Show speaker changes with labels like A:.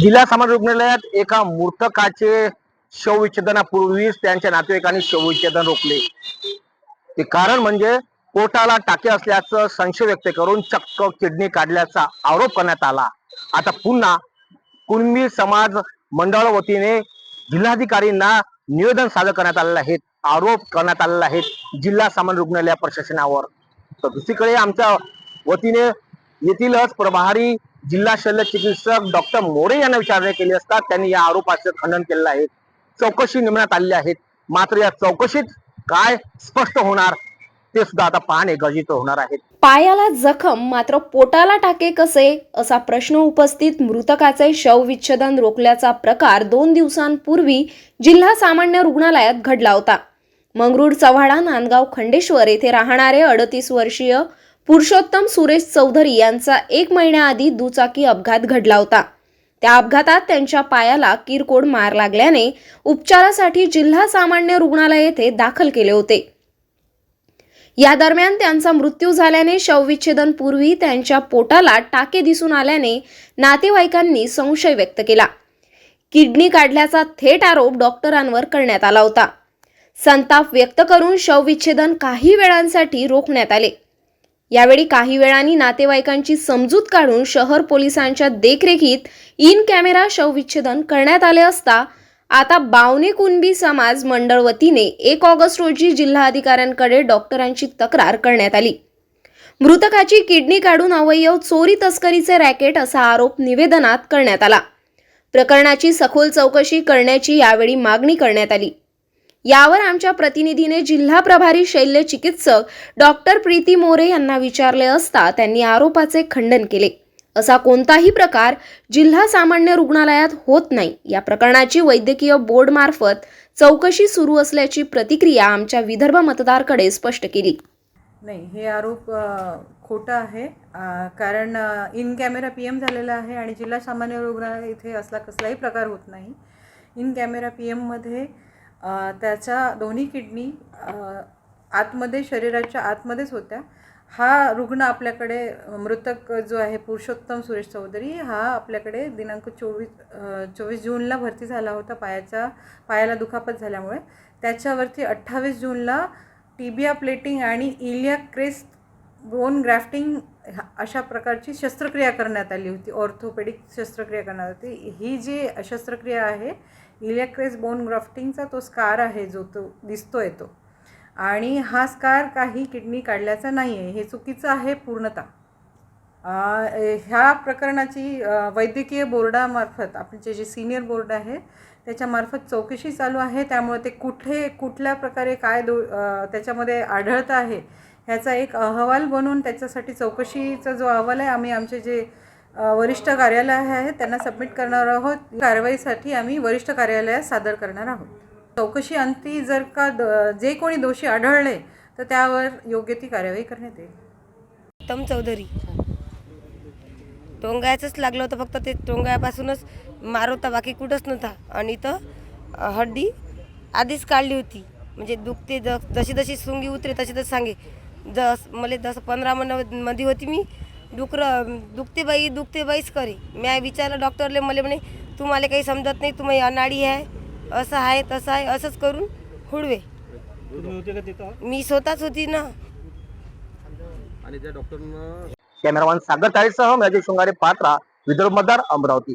A: जिल्हा सामान्य रुग्णालयात एका मृतकाचे शवविच्छेदनापूर्वीच त्यांच्या नातेवाईकांनी शवविच्छेदन रोखले. ते कारण म्हणजे पोटाला टाके असल्याचं संशय व्यक्त करून चक्क किडनी काढल्याचा आरोप करण्यात आला. आता पुन्हा कुणबी समाज मंडळ वतीने जिल्हाधिकारींना निवेदन सादर करण्यात आलेलं आहे. आरोप करण्यात आलेला आहे जिल्हा सामान्य रुग्णालय प्रशासनावर. तर दुसरीकडे आमच्या वतीने येथीलच प्रभारी जिल्हा शल्य चिकित्सक डॉक्टर मोरे यांना विचारणा केली असता त्यांनी या आरोपाचं खंडन केलेलं आहे. चौकशी नेमण्यात आलेली आहे. मात्र या चौकशीत काय स्पष्ट होणार ते सुद्धा आता पाहणे गरजेचं होणार आहे.
B: पायाला जखम मात्र पोटाला टाके कसे असा प्रश्न उपस्थित मृतकाचे शवविच्छेदन रोखल्याचा प्रकार दोन दिवसांपूर्वी जिल्हा सामान्य रुग्णालयात घडला होता. मंगरूळ चव्हाडा नांदगाव खंडेश्वर येथे राहणारे अडतीस वर्षीय पुरुषोत्तम सुरेश चौधरी यांचा एक महिन्याआधी दुचाकी अपघात घडला होता. त्या अपघातात त्यांच्या पायाला किरकोळ मार लागल्याने उपचारासाठी जिल्हा सामान्य रुग्णालय येथे दाखल केले होते. या दरम्यान त्यांचा मृत्यू झाल्याने शवविच्छेदन पूर्वी त्यांच्या पोटाला टाके दिसून आल्याने नातेवाईकांनी संशय व्यक्त केला. किडनी काढल्याचा थेट आरोप डॉक्टरांवर करण्यात आला होता. संताप व्यक्त करून शवविच्छेदन काही वेळांसाठी रोखण्यात आले. यावेळी काही वेळाने नातेवाईकांची समजूत काढून शहर पोलिसांच्या देखरेखीत इन कॅमेरा शवविच्छेदन करण्यात आले असता आता बावने कुणबी समाज मंडळ वतीने एक ऑगस्ट रोजी जिल्हाधिकाऱ्यांकडे डॉक्टरांची तक्रार करण्यात आली. मृतकाची किडनी काढून अवयव चोरी तस्करीचे रॅकेट असा आरोप निवेदनात करण्यात आला. प्रकरणाची सखोल चौकशी करण्याची यावेळी मागणी करण्यात आली. यावर आमच्या प्रतिनिधीने जिल्हा प्रभारी शैल्य चिकित्सक डॉक्टर प्रीती मोरे यांना विचारले असता त्यांनी आरोपाचे खंडन केले. असा कोणताही प्रकार जिल्हा सामान्य रुग्णालयात होत नाही. या प्रकरणाची वैद्यकीय बोर्ड मार्फत चौकशी सुरू असल्याची प्रतिक्रिया आमच्या विदर्भ मतदारकडे स्पष्ट केली.
C: नाही हे आरोप खोटा आहे. कारण इन कॅमेरा पी एम झालेला आहे आणि जिल्हा सामान्य रुग्णालय इथे असला कसलाही प्रकार होत नाही. इन कॅमेरा पी एममध्ये त्याच्या दोन्ही किडनी आतमध्ये शरीराच्या आतमध्येच होत्या. हा रुग्ण आपल्याकडे मृतक जो आहे पुरुषोत्तम सुरेश चौधरी हा आपल्याकडे दिनांक चोवीस चोवीस जूनला भरती झाला होता पायाच्या पायाला दुखापत झाल्यामुळे. त्याच्यावरती अठ्ठावीस जूनला टिबिया प्लेटिंग आणि इलिया क्रेस्ट बोन ग्राफ्टिंग अशा प्रकारची शस्त्रक्रिया करण्यात आली होती. ऑर्थोपेडिक शस्त्रक्रिया करण्यात होती. ही जी शस्त्रक्रिया आहे इलेक्ट्रेस बोन ग्राफ्टिंगचा तो स्कार आहे जो तो दिसतोय तो. आणि हा स्कार काही किडनी काढल्याचा नाही आहे हे चुकीचं आहे पूर्णतः. ह्या प्रकरणाची वैद्यकीय बोर्डामार्फत आपणचे जे सिनियर बोर्ड आहे त्याच्यामार्फत चौकशी चालू आहे. त्यामुळे ते कुठे कुठल्या प्रकारे काय दो त्याच्यामध्ये आढळतं आहे ह्याचा एक अहवाल बनवून त्याच्यासाठी चौकशीचा जो अहवाल आहे आम्ही आमचे जे वरिष्ठ कार्यालय आहे त्यांना सबमिट करणार आहोत. कारवाईसाठी आम्ही वरिष्ठ कार्यालयात सादर करणार आहोत. चौकशी अंती जर का द जे कोणी दोषी आढळले तर त्यावर योग्य ती कार्यवाही करण्यात येईल.
D: उत्तम चौधरी. टोंगायचंच लागलं होतं फक्त ते टोंगायापासूनच मार होता बाकी कुठंच नव्हता. आणि इथं हड्डी आधीच काढली होती. म्हणजे दुखते जशी जशी सुंगी उतरे तशी तशी सांगे. जस मला जसं पंधरा मनमध्ये होती मी. डुकरं दुखते बाई दुखते बाईच करे मी विचारलं डॉक्टरले मला म्हणे तुम्हाला काही समजत नाही तुम्ही अनाडी आहे असं आहे तसं आहे असंच करून हुडवे.
E: तुम्ही होते का तिथं?
D: मी स्वतःच होती ना.
E: आणि त्या डॉक्टरनं
A: कॅमेरामॅन सागर ताळेसह मॅजिक शृंगारे पात्रा विदर्भ मतदार अमरावती.